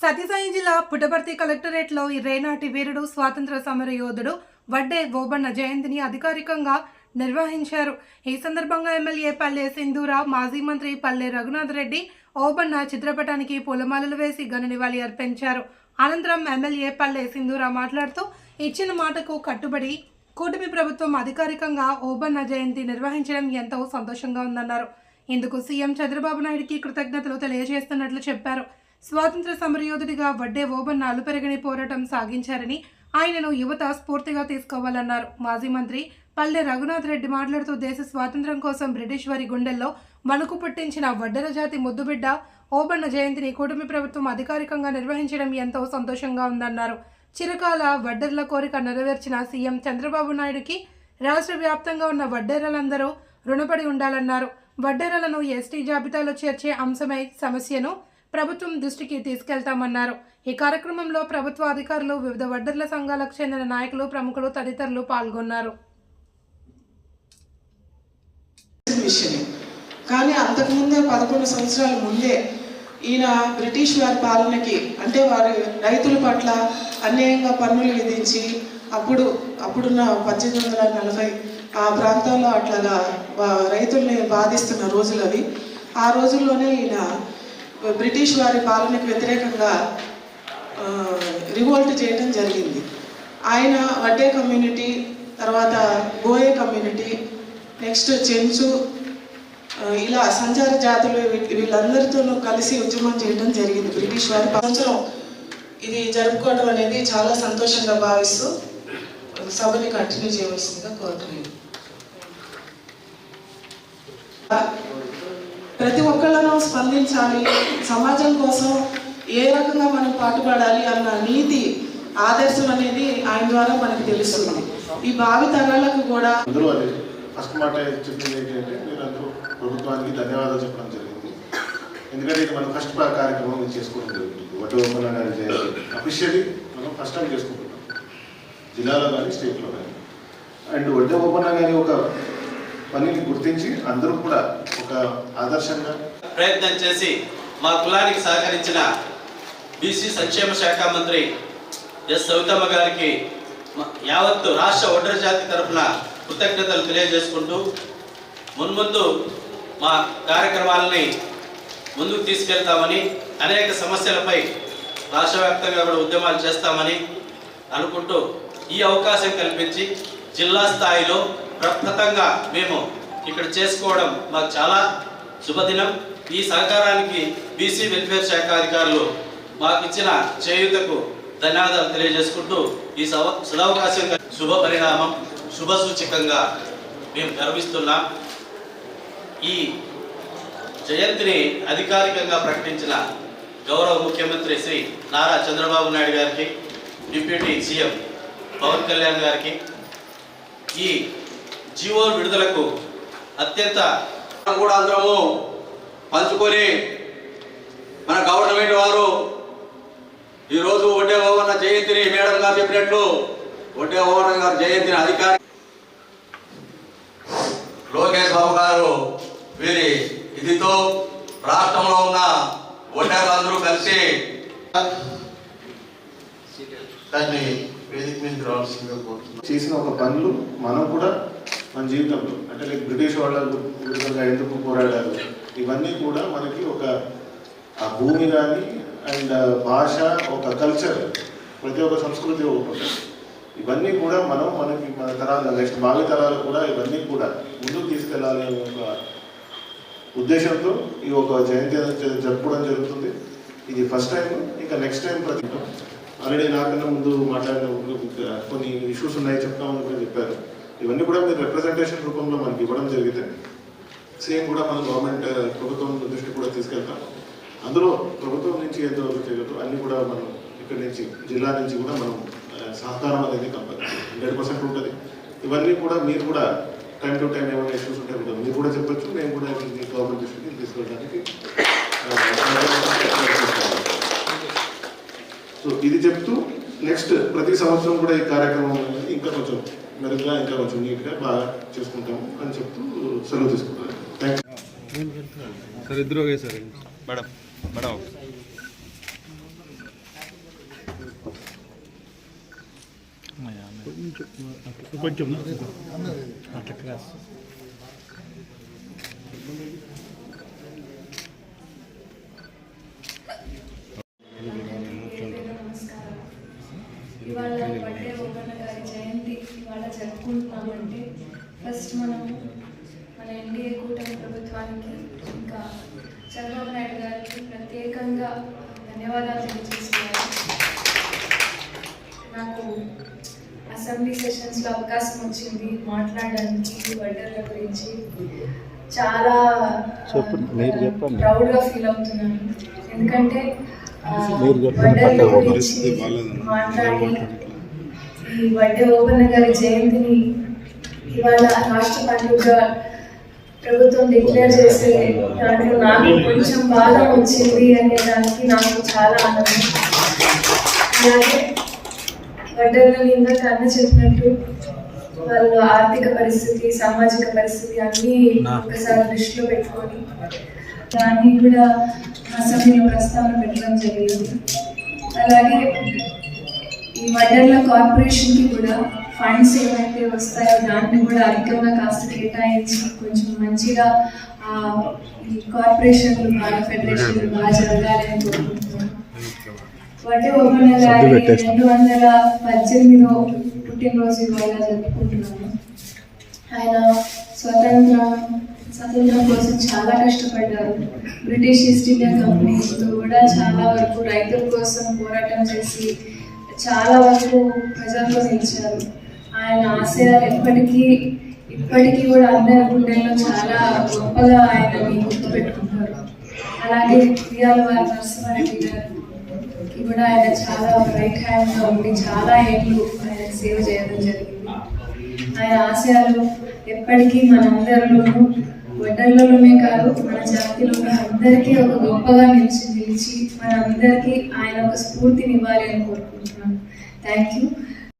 సత్యసాయి జిల్లా పుట్టపర్తి కలెక్టరేట్లో ఈ రేనాటి వీరుడు స్వాతంత్ర సమర యోధుడు వడ్డే ఓబన్న జయంతిని అధికారికంగా నిర్వహించారు. ఈ సందర్భంగా ఎమ్మెల్యే పల్లె సింధూర మాజీ మంత్రి పల్లె రఘునాథ్ రెడ్డి ఓబన్న చిత్రపటానికి పూలమాలలు వేసి ఘన నివాళి అర్పించారు. అనంతరం ఎమ్మెల్యే పల్లె సింధూర మాట్లాడుతూ ఇచ్చిన మాటకు కట్టుబడి కూటమి ప్రభుత్వం అధికారికంగా ఓబన్న జయంతి నిర్వహించడం ఎంతో సంతోషంగా ఉందన్నారు. ఇందుకు సీఎం చంద్రబాబు నాయుడికి కృతజ్ఞతలు తెలియజేస్తున్నట్లు చెప్పారు. స్వాతంత్ర సమరయోధుడిగా వడ్డే ఓబన్న అలుపెరగని పోరాటం సాగించారని ఆయనను యువత స్ఫూర్తిగా తీసుకోవాలన్నారు. మాజీ మంత్రి పల్లె రఘునాథ్ రెడ్డి మాట్లాడుతూ దేశ స్వాతంత్ర్యం కోసం బ్రిటిష్ వారి గుండెల్లో వణుకు పుట్టించిన వడ్డెర జాతి ముద్దుబిడ్డ ఓబన్న జయంతిని కూటమి ప్రభుత్వం అధికారికంగా నిర్వహించడం ఎంతో సంతోషంగా ఉందన్నారు. చిరకాల వడ్డెర్ల కోరిక నెరవేర్చిన సీఎం చంద్రబాబు నాయుడుకి రాష్ట్ర వ్యాప్తంగా ఉన్న వడ్డెరలందరూ రుణపడి ఉండాలన్నారు. వడ్డెరలను ఎస్టీ జాబితాలో చేర్చే అంశమై సమస్యను ప్రభుత్వం దృష్టికి తీసుకెళ్తామన్నారు. ఈ కార్యక్రమంలో ప్రభుత్వ అధికారులు వివిధ వడ్డర్ల సంఘాలకు చెందిన నాయకులు ప్రముఖులు తదితరులు పాల్గొన్నారు. కానీ అంతకుముందే పదకొండు సంవత్సరాల ముందే ఈయన బ్రిటిష్ వారి పాలనకి అంటే వారి రైతుల పట్ల అన్యాయంగా పన్నులు విధించి అప్పుడు అప్పుడున్న పద్దెనిమిది వందల నలభై ఆ ప్రాంతాల్లో అట్లాగా రైతుల్ని బాధిస్తున్న రోజులు అవి ఆ రోజుల్లోనే ఈయన బ్రిటిష్ వారి పాలనకు వ్యతిరేకంగా రివోల్ట్ చేయడం జరిగింది. ఆయన వడ్డే కమ్యూనిటీ తర్వాత బోయే కమ్యూనిటీ నెక్స్ట్ చెంచు ఇలా సంచార జాతులు వీళ్ళందరితోనూ కలిసి ఉద్యమం చేయడం జరిగింది బ్రిటిష్ వారి సంవత్సరం ఇది జరుపుకోవడం అనేది చాలా సంతోషంగా భావిస్తూ సభని కంటిన్యూ చేయవలసిందిగా కోరుతున్నాను. ప్రతి ఒక్కళ్ళను స్పందించాలి. సమాజం కోసం ఏ రకంగా మనం పాటుపడాలి అన్న నీతి ఆదర్శం అనేది ఆయన ద్వారా మనకి తెలుస్తుంది. ఈ భావి తరాలకు కూడా అందరూ అదే ఫస్ట్ మాట చెప్పింది ఏంటంటే మీరు అందరూ ప్రభుత్వానికి ధన్యవాదాలు చెప్పడం జరిగింది. ఎందుకంటే ఇది మనం ఫస్ట్ కార్యక్రమం చేసుకోవడం జరుగుతుంది. ఒకటి ఓపెన్ గారి జయంతి అఫీషియలీ మనం ఫస్ట్ టైం చేసుకుంటున్నాం. జిల్లాలో కానీ స్టేట్లో కానీ. అండ్ వడ్డీ ఓపెన్ గారి ఒక పనిని గుర్తించి అందరూ కూడా ఒక ఆదర్శంగా ప్రయత్నం చేసి మా కులానికి సహకరించిన బీసీ సంక్షేమ శాఖ మంత్రి ఎస్ సవితమ్మ గారికి మ- యావత్తు రాష్ట్ర ఒడ్డర జాతి తరఫున కృతజ్ఞతలు తెలియజేసుకుంటూ మున్ముందు మా కార్యక్రమాలని ముందుకు తీసుకెళ్తామని అనేక సమస్యలపై రాష్ట్ర వ్యాప్తంగా కూడా ఉద్యమాలు చేస్తామని అనుకుంటూ ఈ అవకాశం కల్పించి జిల్లా స్థాయిలో ప్రప్రథంగా మేము ఇక్కడ చేసుకోవడం మాకు చాలా శుభదినం. ఈ సహకారానికి బీసీ వెల్ఫేర్ శాఖ అధికారులు మాకు ఇచ్చిన చేయూతకు ధన్యవాదాలు తెలియజేసుకుంటూ ఈ సదవకాశం శుభ పరిణామం శుభ సూచకంగా మేము గర్విస్తున్నాం ఈ జయంతిని అధికారికంగా ప్రకటించిన గౌరవ ముఖ్యమంత్రి శ్రీ నారా చంద్రబాబు నాయుడు గారికి డిప్యూటీ సీఎం పవన్ కళ్యాణ్ గారికి ఈ జీవో విడుదలకు అత్యంత మనం కూడా అందరము పంచుకొని మన గవర్నమెంట్ వారు ఈరోజు ఒడ్డే ఓవన్న జయంతిని మేడం గారు చెప్పినట్లు ఒడ్డే ఓవన్న గారు జయంతిని అధికారి లోకేష్ బాబు గారు వీరి ఇదితో రాష్ట్రంలో ఉన్న ఒడ్డేలందరూ కలిసి దాన్ని వేదిక రావాల్సిందిగా కోరుతున్నాం. చేసిన ఒక పనులు మనం కూడా మన జీవితంలో. అంటే లైక్ బ్రిటిష్ వాళ్ళ విరుద్ధంగా ఎందుకు పోరాడారు? ఇవన్నీ కూడా మనకి ఒక ఆ భూమి కానీ అండ్ భాష ఒక కల్చర్ ప్రతి ఒక్క సంస్కృతి ఒకటి ఇవన్నీ కూడా మనం మనకి మన తరాలు నెక్స్ట్ భావి తరాలు కూడా ఇవన్నీ కూడా ముందుకు తీసుకెళ్ళాలి అనే ఒక ఉద్దేశంతో ఈ ఒక జయంతి జరుపుకోవడం జరుగుతుంది. ఇది ఫస్ట్ టైం ఇంకా నెక్స్ట్ టైం ప్రతి ఆల్రెడీ నాకన్నా ముందు మాట్లాడిన కొన్ని ఇష్యూస్ ఉన్నాయి చెప్తామని కూడా చెప్పారు. ఇవన్నీ కూడా మీరు రిప్రజెంటేషన్ రూపంలో మనకి ఇవ్వడం జరిగితే సేమ్ కూడా మన గవర్నమెంట్ uh, ప్రభుత్వం దృష్టి కూడా తీసుకెళ్తాం. అందులో ప్రభుత్వం నుంచి ఎంతవరకు చేయగలరు అన్ని కూడా మనం ఇక్కడి నుంచి జిల్లా నుంచి కూడా మనం uh, సహకారం అనేది కంపల్సరీ. హండ్రెడ్ పర్సెంట్ ఉంటుంది. ఇవన్నీ కూడా మీరు కూడా టైం టు టైం ఏమైనా ఇష్యూస్ ఉంటే కూడా మీరు కూడా చెప్పచ్చు. మేము కూడా గవర్నమెంట్ దృష్టికి తీసుకెళ్ళడానికి uh, సో ఇది చెప్తూ నెక్స్ట్ ప్రతి సంవత్సరం కూడా ఈ కార్యక్రమం ఇంకా కొంచెం మెరుగుగా ఇంకా కొంచెం నీట్గా బాగా చేసుకుంటాము అని చెప్తూ సెలవు తీసుకుంటాను. సార్ ఇద్దరు సార్. Madam madam. ఇవాళ బర్త్డే ఓపెన్ గారి జయంతి ఇవాళ జరుపుకుంటున్నామంటే ఫస్ట్ మనం మన ఎన్డీఏ కూటమి ప్రభుత్వానికి ఇంకా చంద్రబాబు నాయుడు గారికి ప్రత్యేకంగా ధన్యవాదాలు తెలియజేస్తున్నాను నాకు అసెంబ్లీ సెషన్స్లో అవకాశం వచ్చింది మాట్లాడడానికి బర్త్డేల గురించి చాలా. ప్రౌడ్గా ఫీల్ అవుతున్నాను ఎందుకంటే ఈ బర్త్డే ఓపెన్ గారి జయంతిని ఇవాళ రాష్ట్ర పండుగగా ప్రభుత్వం డిక్లేర్ చేసే దాంట్లో నాకు కొంచెం బాధ వచ్చింది అనే దానికి నాకు చాలా ఆనందం. అలాగే వడ్డర్లని ఇందాక అన్న చెప్పినట్టు వాళ్ళు ఆర్థిక పరిస్థితి సామాజిక పరిస్థితి అన్నీ ఒకసారి దృష్టిలో పెట్టుకొని దాన్ని కూడా అసెంబ్లీలో ప్రస్తావన పెట్టడం జరిగింది. అలాగే ఈ వడ్డర్ల కార్పొరేషన్కి కూడా ఫండ్స్ ఏవైతే వస్తాయో దాన్ని కూడా అధికంగా కాస్త కేటాయించి కొంచెం మంచిగా ఆ, ఈ కార్పొరేషన్లు బాగా ఫెడరేషన్లు బాగా జరగాలని కోరుకుంటున్నాను. వడ్డీ రెండు వందల పద్దెనిమిదో పుట్టినరోజు ఇవాళ జరుపుకుంటున్నాము. ఆయన స్వతంత్ర స్వతంత్రం కోసం చాలా కష్టపడ్డారు. బ్రిటిష్ ఈస్ట్ ఇండియా కంపెనీతో కూడా చాలా వరకు రైతుల కోసం పోరాటం చేసి చాలా వరకు ప్రజల్లో నిలిచారు ఆయన ఆశయాలు ఎప్పటికీ ఇప్పటికీ కూడా అందరి గుండెల్లో చాలా గొప్పగా ఆయనని గుర్తుపెట్టుకుంటారు అలాగే ప్రియాల వారి నరసింహారెడ్డి గారు కూడా ఆయన చాలా రైట్ హ్యాండ్గా ఉండి చాలా ఏళ్ళు సేవ చేయడం జరిగింది. ఆయన ఆశయాలు ఎప్పటికీ మనందరిలోనూ వడ్డర్లలోనే కాదు మన జాతిలో అందరికీ ఒక గొప్పగా నిలిచి నిలిచి మనందరికీ ఆయన ఒక స్ఫూర్తినివ్వాలి అని కోరుకుంటున్నాను. Thank you